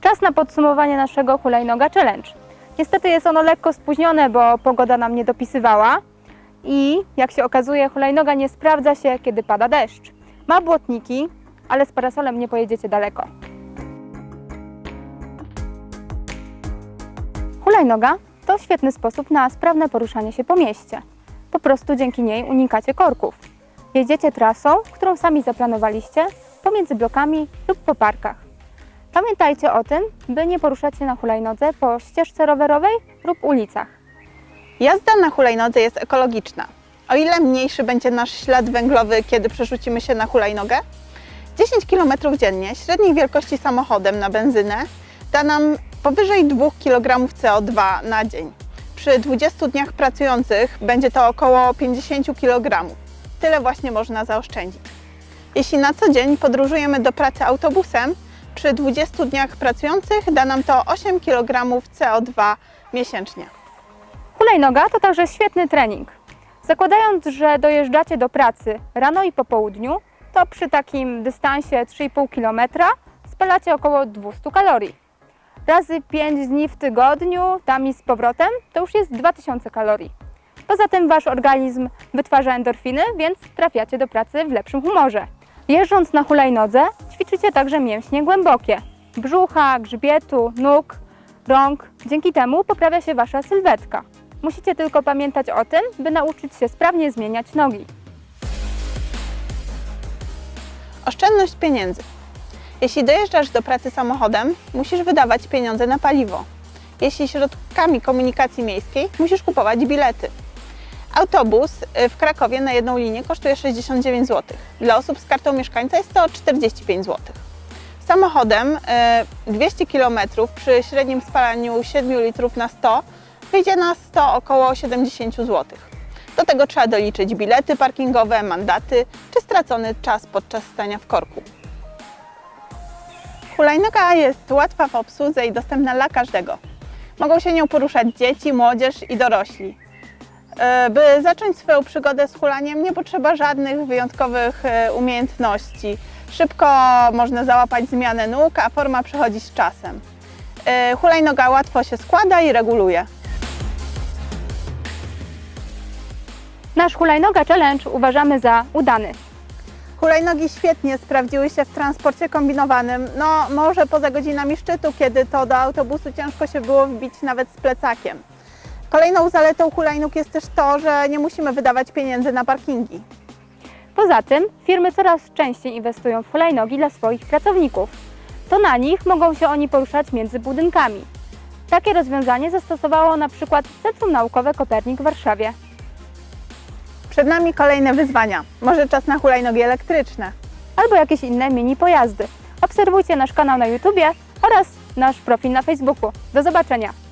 Czas na podsumowanie naszego hulajnoga challenge. Niestety jest ono lekko spóźnione, bo pogoda nam nie dopisywała i jak się okazuje, hulajnoga nie sprawdza się, kiedy pada deszcz. Ma błotniki, ale z parasolem nie pojedziecie daleko. Hulajnoga to świetny sposób na sprawne poruszanie się po mieście. Po prostu dzięki niej unikacie korków. Jedziecie trasą, którą sami zaplanowaliście, pomiędzy blokami lub po parkach. Pamiętajcie o tym, by nie poruszać się na hulajnodze po ścieżce rowerowej lub ulicach. Jazda na hulajnodze jest ekologiczna. O ile mniejszy będzie nasz ślad węglowy, kiedy przerzucimy się na hulajnogę? 10 km dziennie średniej wielkości samochodem na benzynę da nam powyżej 2 kg CO2 na dzień. Przy 20 dniach pracujących będzie to około 50 kg. Tyle właśnie można zaoszczędzić. Jeśli na co dzień podróżujemy do pracy autobusem, przy 20 dniach pracujących da nam to 8 kg CO2 miesięcznie. Hulajnoga to także świetny trening. Zakładając, że dojeżdżacie do pracy rano i po południu, to przy takim dystansie 3,5 km spalacie około 200 kalorii. Razy 5 dni w tygodniu, tam i z powrotem, to już jest 2000 kalorii. Poza tym wasz organizm wytwarza endorfiny, więc trafiacie do pracy w lepszym humorze. Jeżdżąc na hulajnodze, ćwiczycie także mięśnie głębokie. Brzucha, grzbietu, nóg, rąk. Dzięki temu poprawia się wasza sylwetka. Musicie tylko pamiętać o tym, by nauczyć się sprawnie zmieniać nogi. Oszczędność pieniędzy. Jeśli dojeżdżasz do pracy samochodem, musisz wydawać pieniądze na paliwo. Jeśli środkami komunikacji miejskiej, musisz kupować bilety. Autobus y, w Krakowie na jedną linię kosztuje 69 zł. Dla osób z kartą mieszkańca jest to 45 zł. Samochodem y, 200 km przy średnim spalaniu 7 litrów na 100 wyjdzie na 100 około 70 zł. Do tego trzeba doliczyć bilety parkingowe, mandaty czy stracony czas podczas stania w korku. Hulajnoga jest łatwa w obsłudze i dostępna dla każdego. Mogą się nią poruszać dzieci, młodzież i dorośli. E, By zacząć swoją przygodę z hulaniem nie potrzeba żadnych wyjątkowych e, umiejętności. Szybko można załapać zmianę nóg, a forma przychodzi z czasem. E, Hulajnoga łatwo się składa i reguluje. Nasz hulajnoga challenge uważamy za udany. Hulajnogi świetnie sprawdziły się w transporcie kombinowanym, no może poza godzinami szczytu, kiedy to do autobusu ciężko się było wbić nawet z plecakiem. Kolejną zaletą hulajnóg jest też to, że nie musimy wydawać pieniędzy na parkingi. Poza tym firmy coraz częściej inwestują w hulajnogi dla swoich pracowników. To na nich mogą się oni poruszać między budynkami. Takie rozwiązanie zastosowało na przykład Centrum Naukowe Kopernik w Warszawie. Przed nami kolejne wyzwania. Może czas na hulajnogi elektryczne. albo jakieś inne mini pojazdy. Obserwujcie nasz kanał na YouTubie oraz nasz profil na Facebooku. Do zobaczenia!